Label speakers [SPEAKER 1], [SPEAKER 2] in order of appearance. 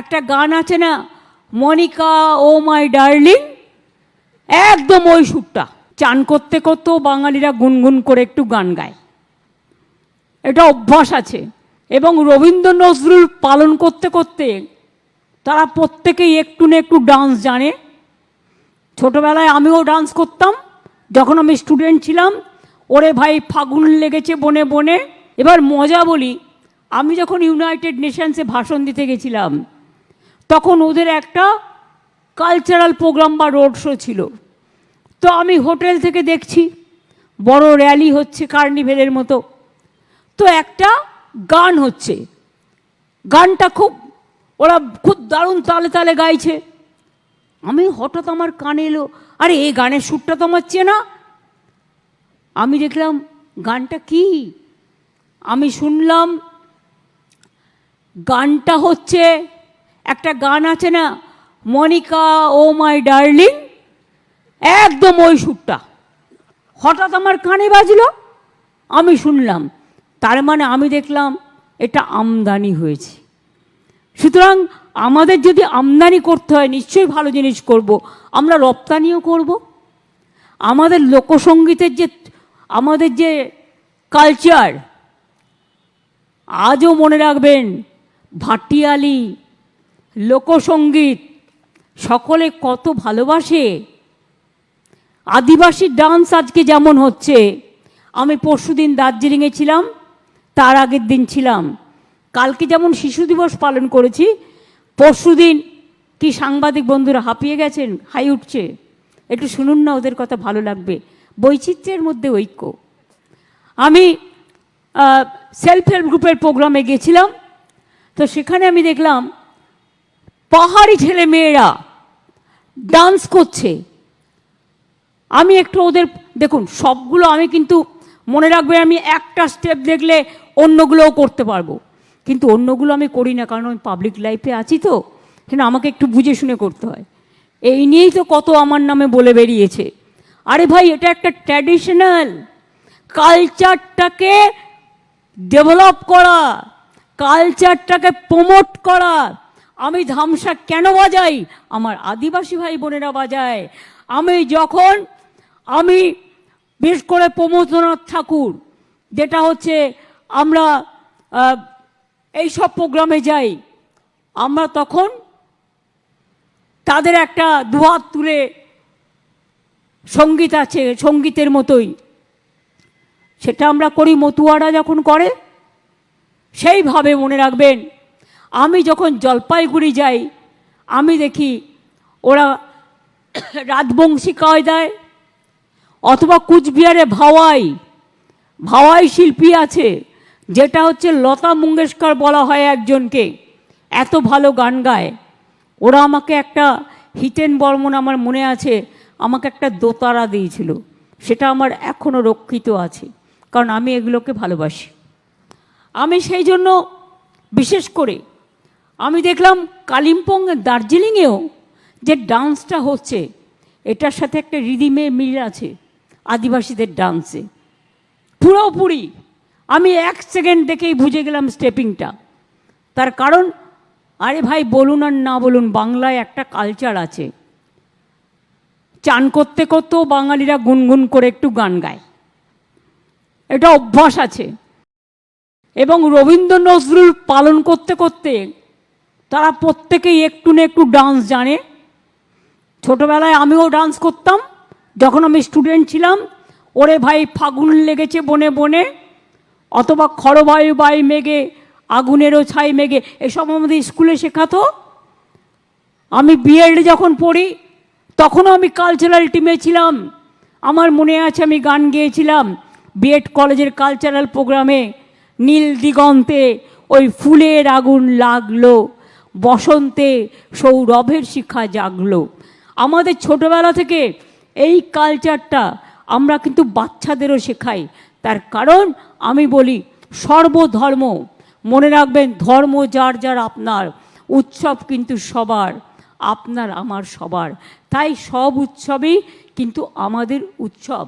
[SPEAKER 1] একটা গান আছে না, মনিকা, ও মাই ডার্লিং, একদম ওই সুরটা। চান করতে করতেও বাঙালিরা গুনগুন করে একটু গান গায়। এটা অভ্যাস আছে। এবং রবীন্দ্র নজরুল পালন করতে করতে তারা প্রত্যেকেই একটু না একটু ডান্স জানে। ছোটবেলায় আমিও ডান্স করতাম। যখন আমি স্টুডেন্ট ছিলাম, ওরে ভাই ফাগুন লেগেছে বনে বনে। এবার মজা বলি, আমি যখন ইউনাইটেড নেশনসে ভাষণ দিতে গেছিলাম তখন ওদের একটা কালচারাল প্রোগ্রাম বা রোড শো ছিল। তো আমি হোটেল থেকে দেখছি, বড় র্যালি হচ্ছে কার্নিভেলের মতো। তো একটা গান হচ্ছে। গানটা খুব, ওরা খুব দারুণ তালে তালে গাইছে। আমি হঠাৎ আমার কানে এলো, আরে, এই গানের সুরটা তো আমার চেনা। আমি দেখলাম, গানটা কি? আমি শুনলাম, গানটা হচ্ছে একটা গান আছে না, মনিকা, ও মাই ডার্লিং, একদম ওই সুরটা হঠাৎ আমার কানে বাজলো, আমি শুনলাম। তার মানে আমি দেখলাম এটা আমদানি হয়েছে। সুতরাং আমাদের যদি আমদানি করতে হয়, নিশ্চয়ই ভালো জিনিস করব। আমরা রপ্তানিও করব। আমাদের লোকসঙ্গীতের যে, আমাদের যে কালচার আজও মনে রাখবেন, ভাটিয়ালি লোকসঙ্গীত সকলে কত ভালোবাসে। আদিবাসী ডান্স আজকে যেমন হচ্ছে। আমি পরশুদিন দার্জিলিংয়ে ছিলাম, তার আগের দিন ছিলাম। কালকে যেমন শিশু দিবস পালন করেছি পরশুদিন কি সাংবাদিক বন্ধুরা হাঁপিয়ে গেছেন, হাই উঠছে। একটু শুনুন না, ওদের কথা ভালো লাগবে। বৈচিত্র্যের মধ্যে ঐক্য। আমি সেলফ হেল্প গ্রুপের প্রোগ্রামে গেছিলাম, তো সেখানে আমি দেখলাম পাহাড়ি ছেলে মেয়েরা ডান্স করছে। আমি একটু ওদের, দেখুন, সবগুলো আমি কিন্তু মনে রাখবে আমি একটা স্টেপ দেখলে অন্যগুলোও করতে পারব। কিন্তু অন্যগুলো আমি করি না, কারণ আমি পাবলিক লাইফে আছি তো সেটা আমাকে একটু বুঝে শুনে করতে হয়। এই নিয়েই তো কত আমার নামে বলে বেরিয়েছে। আরে ভাই, এটা একটা ট্র্যাডিশনাল কালচারটাকে ডেভেলপ করা কালচারটাকে প্রমোট করা। আমি ধামসা কেন বাজাই? আমার আদিবাসী ভাই বোনেরা বাজায়। আমি যখন, আমি বিশেষ করে প্রমোদনাথ ঠাকুর, যেটা হচ্ছে আমরা এই সব প্রোগ্রামে যাই, আমরা তখন তাদের একটা দুহাত তুলে সংগীত আছে, সঙ্গীতের মতোই। সেটা আমরা করি মতুয়ারা যখন করে, সেইভাবে মনে রাখবেন। আমি যখন জলপাইগুড়ি যাই, আমি দেখি ওরা রাজবংশী কায়দায় অথবা কুচবিহারে ভাওয়াই ভাওয়াই শিল্পী আছে, যেটা হচ্ছে লতা মঙ্গেশকর বলা হয় একজনকে। এত ভালো গান গায়। ওরা আমাকে একটা হিতেন বর্মন আমার মনে আছে, আমাকে একটা দোতারা দিয়েছিল। সেটা আমার এখনও রক্ষিত আছে, কারণ আমি এগুলোকে ভালোবাসি। আমি সেই জন্য বিশেষ করে আমি দেখলাম কালিম্পং দার্জিলিংয়েও যে ডান্সটা হচ্ছে, এটার সাথে একটা রিদিমে মিল আছে, আদিবাসীদের ডান্সে। পুরোপুরি আমি এক সেকেন্ড দেখেই বুঝে গেলাম স্টেপিংটা। তার কারণ, আরে ভাই বলুন আর না বলুন, বাংলায় একটা কালচার আছে। চান করতে করতেও বাঙালিরা গুনগুন করে একটু গান গায়। এটা অভ্যাস আছে। এবং রবীন্দ্র নজরুল পালন করতে করতে তারা প্রত্যেকেই একটু না একটু ডান্স জানে। ছোটবেলায় আমিও ডান্স করতাম। যখন আমি স্টুডেন্ট ছিলাম, ওরে ভাই ফাগুন লেগেছে বনে বনে, অথবা খড়বায়ু বাই মেঘে, আগুনেরও ছাই মেঘে, এসব আমাদের স্কুলে শেখাতো। আমি বিএড যখন পড়ি, তখনও আমি কালচারাল টিমে ছিলাম। আমার মনে আছে আমি গান গেয়েছিলাম বিএড কলেজের কালচারাল প্রোগ্রামে নীল দিগন্তে ওই ফুলের আগুন লাগল। বসন্তে সৌরভের শিক্ষা জাগলো। আমাদের ছোটবেলা থেকে এই কালচারটা আমরা কিন্তু বাচ্চাদেরও শেখাই। তার কারণ আমি বলি, সর্বধর্ম। মনে রাখবেন, ধর্ম যার যার আপনার, উৎসব কিন্তু সবার, আপনার আমার সবার। তাই সব উৎসবেই কিন্তু আমাদের উৎসব।